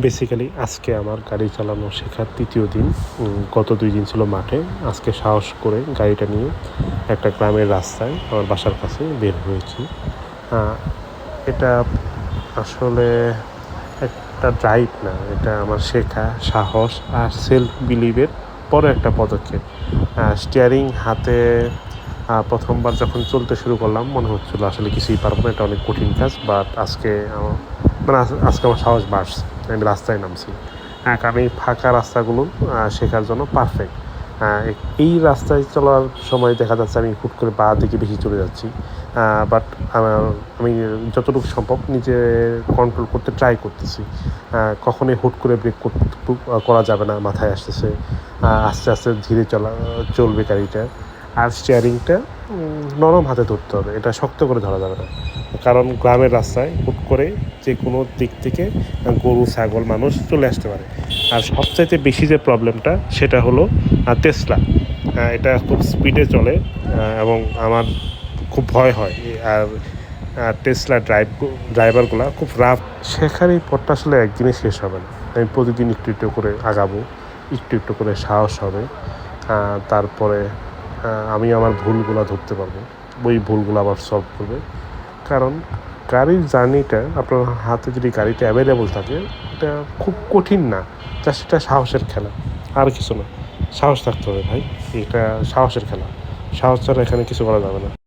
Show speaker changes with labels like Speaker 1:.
Speaker 1: Basically আজকে আমার গাড়ি চালানো শেখার তৃতীয় দিন। গত দুই দিন ছিল মাঠে। আজকে সাহস করে গাড়িটা নিয়ে একটা গ্রামের রাস্তায় আমার বাসার কাছে বের হয়েছি। এটা আসলে একটা ড্রাইভ না। এটা আমার শেখা, সাহস আর সেলফ বিলিভের বড় একটা পদক্ষেপ। স্টিয়ারিং হাতে প্রথমবার যখন চলতে শুরু করলাম, মনে হচ্ছিল আসলে কিছুই পারব না, এটা অনেক কঠিন কাজ বাট আজকে আমার মানে আজ- আজকে আমার সাহস বাড়ছে। আমি রাস্তায় নামছি। হ্যাঁ কারণ এই ফাঁকা রাস্তাগুলো শেখার জন্য পারফেক্ট এই রাস্তায় চলার সময় দেখা যাচ্ছে আমি হুট করে বা দিকে বেশি চলে যাচ্ছি। বাট আমি যতটুকু সম্ভব নিজে কন্ট্রোল করতে ট্রাই করতেছি। কখনোই হুট করে ব্রেক করা যাবে না, মাথায় আসতেছে। আস্তে আস্তে ধীরে চলা, চলবে গাড়িটা। আর স্টিয়ারিংটা নরম হাতে ধরতে হবে। এটা শক্ত করে ধরা যাবে না। কারণ গ্রামের রাস্তায় হুট করে যে কোনো দিক থেকে গরু, ছাগল, মানুষ চলে আসতে পারে। আর সবচাইতে বেশি যে প্রবলেমটা, সেটা হলো টেসলা এটা খুব স্পিডে চলে এবং আমার খুব ভয় হয়। আর টেসলা ড্রাইভ ড্রাইভারগুলো খুব রাফ শেখার এই পথটা আসলে একদিনে শেষ হবে না। আমি প্রতিদিন একটু একটু করে আগাবো, একটু একটু করে সাহস হবে। তারপরে আমি আমার ভুলগুলো ধরতে পারব। ওই ভুলগুলো আবার সলভ করবে। কারণ গাড়ির জার্নিটা, আপনার হাতে যদি গাড়িটা অ্যাভেলেবল থাকে, এটা খুব কঠিন না। জাস্ট এটা সাহসের খেলা। আর কিছু না। সাহস থাকতে হবে ভাই। এটা সাহসের খেলা। সাহস ছাড়া এখানে কিছু করা যাবে না।